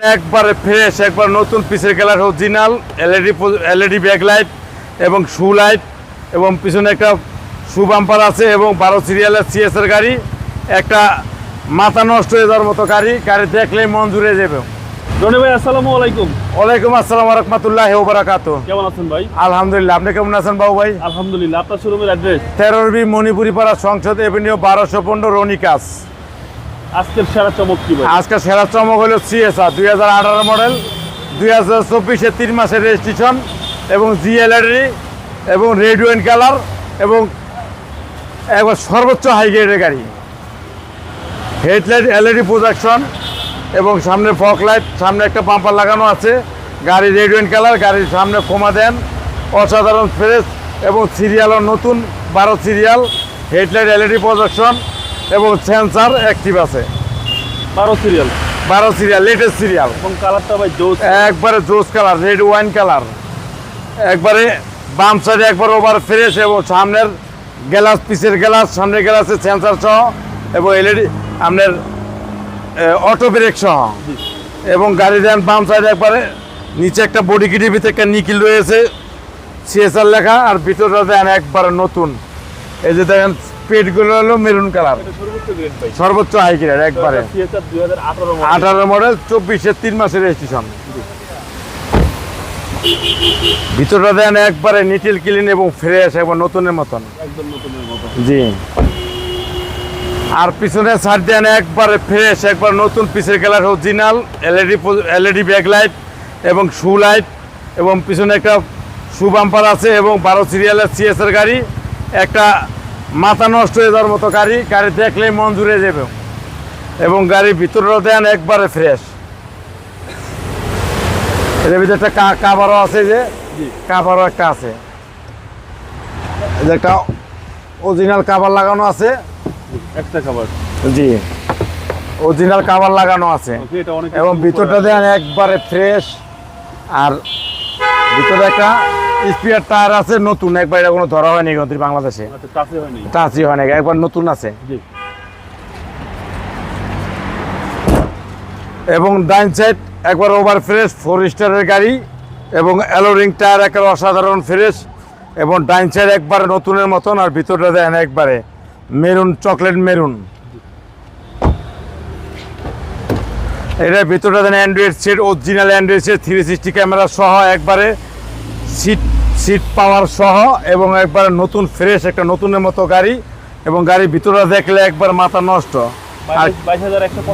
একবারে ফ্রেশ একবার নতুন পিসের colour original LED LED backlight এবং শু লাইট এবং পিছনে একটা শু বাম্পার আছে এবং বারো সিরিয়ালের সিএসের গাড়ি। একটা মাথা নষ্ট হয়ে যাওয়ার মতো গাড়ি গাড়ি দেখলেই মন জুড়ে যাবে। ভাই আসসালামু আলাইকুম। ওয়ালাইকুম আসসালাম রহমতুল্লাহ ওবরাকাত কেমন আছেন ভাই? আলহামদুলিল্লাহ আপনি কেমন আছেন বাবু ভাই? আলহামদুলিল্লাহ আপনার শোরুমের অ্যাড্রেস তেরোরবি মণিপুরি পাড়া সংসদ এভিনিউ বারোশো পনেরো রনিকাস। আজকের সেরা চমক কি ভাই? আজকে সেরা চমক হলো সিএসআর দুই হাজার আঠারো মডেল দুই হাজার চব্বিশে তিন মাসের রেজিস্ট্রেশন এবং জিএলআরডি এবং রেড ওয়েন কালার এবং একবার সর্বোচ্চ হাই গ্রেডের গাড়ি। হেডলাইট এলইডি প্রোজেকশন এবং সামনে ফক লাইট সামনে একটা পাম্পার লাগানো আছে। গাড়ি রেড ওয়েন কালার গাড়ির সামনে কমা দেন। অসাধারণ ফ্রেশ এবং সিরিয়ালও নতুন, বারো সিরিয়াল হেডলাইট এলইডি প্রোজেকশন এবং সেন্সার অ্যাক্টিভ আছে। বারো সিরিয়াল বারো সিরিয়াল লেটেস্ট সিরিয়াল এবং কালারটা ভাই জোস। একবারে জোস কালার রেড ওয়াইন কালার একবারে বাম সাইডে একবার ওভার ফ্রেশ এবং সামনের গ্লাস পিসের গ্লাস সামনের গ্লাসের সেন্সার সহ এবং এলইডি আপনার অটো ব্রেক সহ। এবং গাড়ি দেন বাম সাইডে একবারে নিচে একটা বডি কিটির ভিতরে একটা নিকিল রয়েছে। সিএসআর লেখা আর ভিতরটা দেন একবারে নতুন। এই যে দেখেন পেটগুলো হলো মেরুন কালার। সর্বোচ্চ হাই গ্রেড একবারে। আঠারো মডেল চব্বিশের তিন মাসের রেজিস্ট্রেশন ভিতরটা দেন একবারে নিটিল ক্লিন এবং ফ্রেশ এবং নতুনের মতন। জি। আর পিছনের সাইড দেন একবারে ফ্রেশ একবার নতুন পিসের colour original LED LED backlight এবং শু লাইট এবং পিছনে একটা শু বাম্পার আছে এবং বারো সিরিয়ালের সিএসের গাড়ি একটা মাথা নষ্ট হয়ে যাওয়ার মতো গাড়ি গাড়ি দেখলেই মন জুড়ে যাবে। এবং গাড়ির ভিতরটা দেন একবারে ফ্রেশ এর ভিতরে একটা কাভারও আছে যে। কাভারও একটা আছে। একটা অরিজিনাল কাভার লাগানো আছে। একটা খাবার জি। অরিজিনাল কাভার লাগানো আছে। এবং ভিতরটা দেন একবারে ফ্রেশ আর ভিতরে একটা স্পিয়ার টায়ার আছে নতুন। একবার এটা কোনো ধরা হয়নি কিন্তু বাংলাদেশে। আচ্ছা টাচই হয় না একবার নতুন আছে। এবং ডাইন সাইড একবার ওভার ফ্রেশ ফোর স্টারের গাড়ি এবং অ্যালোরিং টায়ার একবার অসাধারণ ফ্রেশ এবং ডাইন সাইড একবারে নতুনের মতন আর ভিতরটা দেন একবারে মেরুন চকলেট মেরুন। এটার ভিতরটা then Android set original Android set three sixty camera সহ একবারে সিট সিট পাওয়ার সহ এবং একবার নতুন ফ্রেশ একটা নতুনের মতো গাড়ি এবং গাড়ি ভিতরে দেখলে একবার মাথা নষ্ট।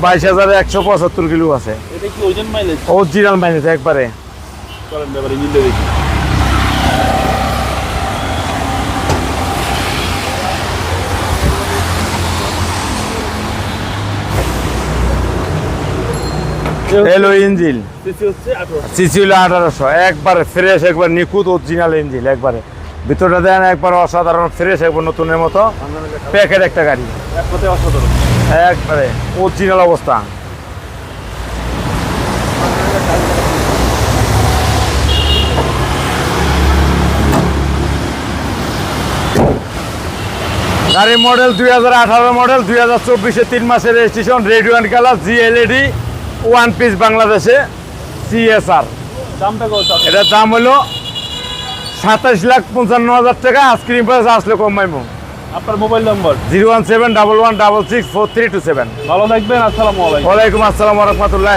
বাইশ হাজার একশো পঁচাত্তর। কিলো আছে। মাইলেজ অরিজিনাল মাইনেস একবারে। এলো ইঞ্জিন সিসি হলো আঠারোশো। একবারে ফ্রেশ একবার নিখুঁত অরিজিনাল ইঞ্জিন একবারে। ভিতরটা দেন একবার অসাধারণ ফ্রেশ একবার নতুনের মতো। প্যাকেট একটা গাড়ি। একবারে অরিজিনাল অবস্থা। গাড়ির মডেল দুই হাজার আঠারো মডেল দুই হাজার চব্বিশে তিন মাসের registration radio and colour G LED one piece বাংলাদেশে সিএসআর? এটার দাম হলো সাতাশ লাখ পঞ্চান্ন হাজার টাকা। আইসক্রিম প্রাইস আসলে কমাইব আপনার mobile number zero one seven double one double six four three two seven. ভালো থাকবেন আসসালামু আলাইকুম। ওয়ালাইকুম আসসালাম রহমতুল্লাহ